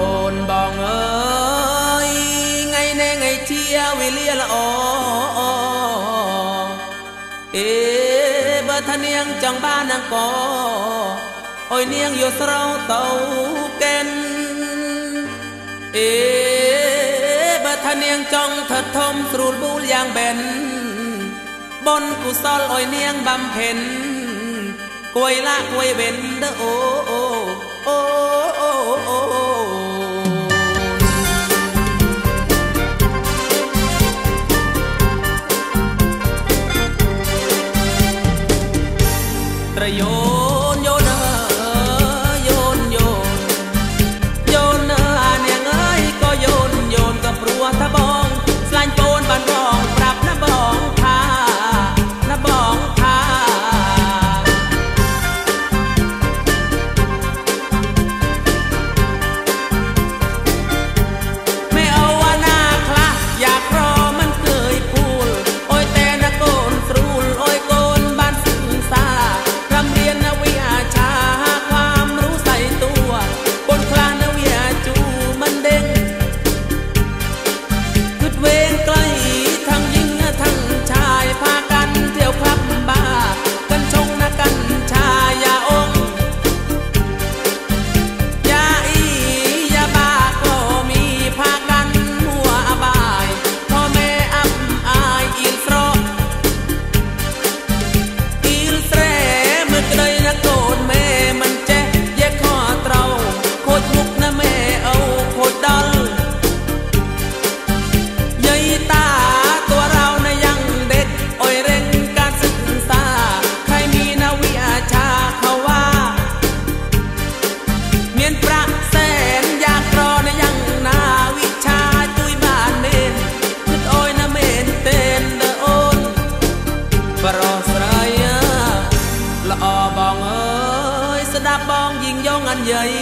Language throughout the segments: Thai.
អូនបងអើយថ្ងៃនេះថ្ងៃជាវេលាល្អអេបើថានាងចង់បានអង្គអើយនាងយកស្រោទៅកែនអេបើថានាងចង់ធ្វើធំស្រួលបូលយ៉ាងបែនបនកុសលអើយនាងបំភេញគួយឡាគួយវិញទៅអូអូអូអូ ด យាយ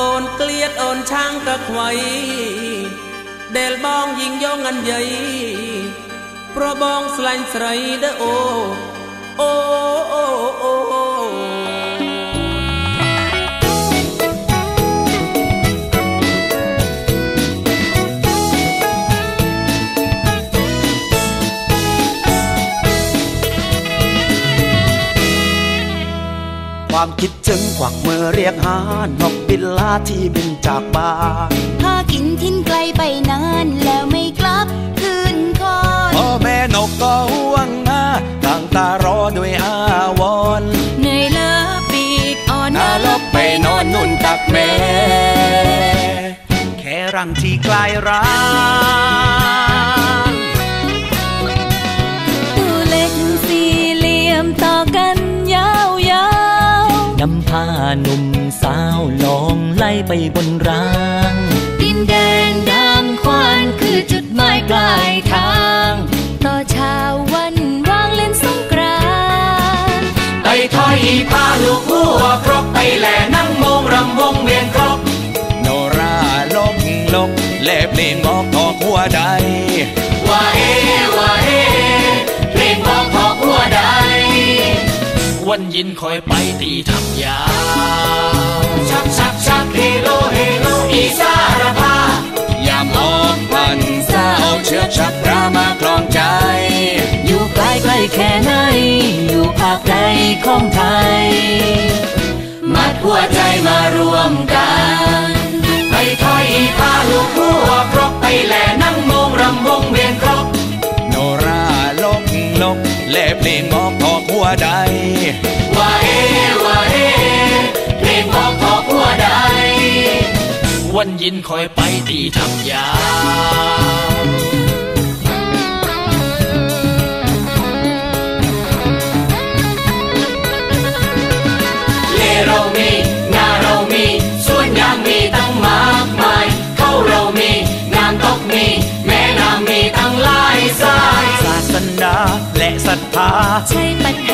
អូនក្លៀតអូនឆាំងក៏ខ្វៃដែលបងយីងយងអញ្ញ័យប្របងស្លាញ់ស្រីដេអូអូ ความคิดถึงกวักมือเรียกหานกบินลาที่บินจากบ้านพากินทิ้นไกลไปนานแล้วไม่กลับคืนคอนพ่อแม่นกก็ห่วงนะตั้งตารอด้วยอาวรณ์เหนื่อยล้าปีกอ่อนน่าลบไปนอนนุ่นตักแม่แค่รังที่ใกลายร้า หนุ่มสาวลองไล่ไปบนรางดินแดนดำควานคือจุดหมายปลายทาง ต่อเช้าวันวางเล่นสงกรานต์ไปถอยพาลูกหัวครบไปแลน ยินคอยไปตีทำยาชักชักชักเฮโลเฮโลอีสารพายามออกพันสาวเชือกชักพระมากลองใจ อยู่ไกลไกล้แค่ไหน อยู่ภาคใดของไทย มัดหัวใจมารวมกันไปถอยพาลูกหัวครกไปแหล่นั่งมงรำวงเวียนครกโนราลกลกเล็บเลียงบอกตอกหัวใด ยินคอยไปตีทำยาเลเรามีงาเรามีส่วนยางมีตั้งมากมายเข้าเรามีงานตกมีแม่น้ำมีตั้งหลายสายศาสนาและศรัทธาใช้ปัญหา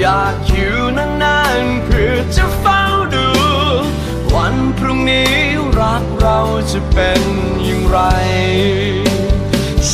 อยากอยู่นานๆเพื่อจะเฝ้าดู วันพรุ่งนี้รักเราจะเป็นอย่างไร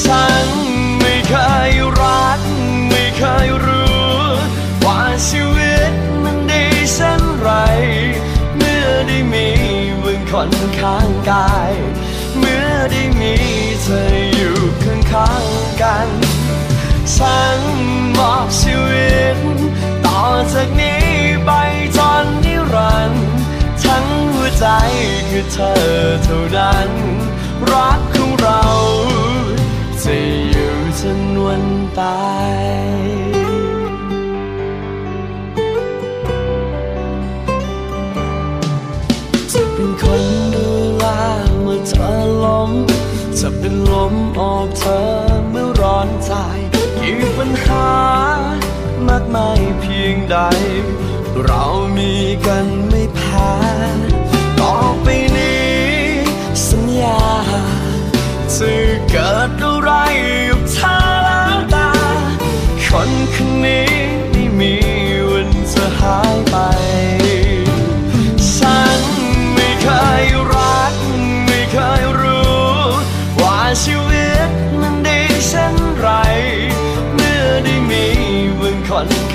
ฉันไม่เคยรัก ไม่เคยรู้ ว่าชีวิตมันดีเช่นไร เมื่อได้มีมึงคนข้างกาย เมื่อได้มีเธออยู่ข้างๆกัน ฉันมอบชีวิต ต่อจากนี้ไปจนนิรันดร์ทั้งหัวใจคือเธอเท่านั้น รักของเรา จะอยู่จนวันตายจะเป็นคนดูแลเมื่อเธอล้มจะเป็นลมออกเธอเมื่อร้อนใจ กี่ปัญหามากมายเพียงใด เรามีกันไม่แพ้ต่อไปนี้ สัญญาจะเกิดอะไรกับเธอ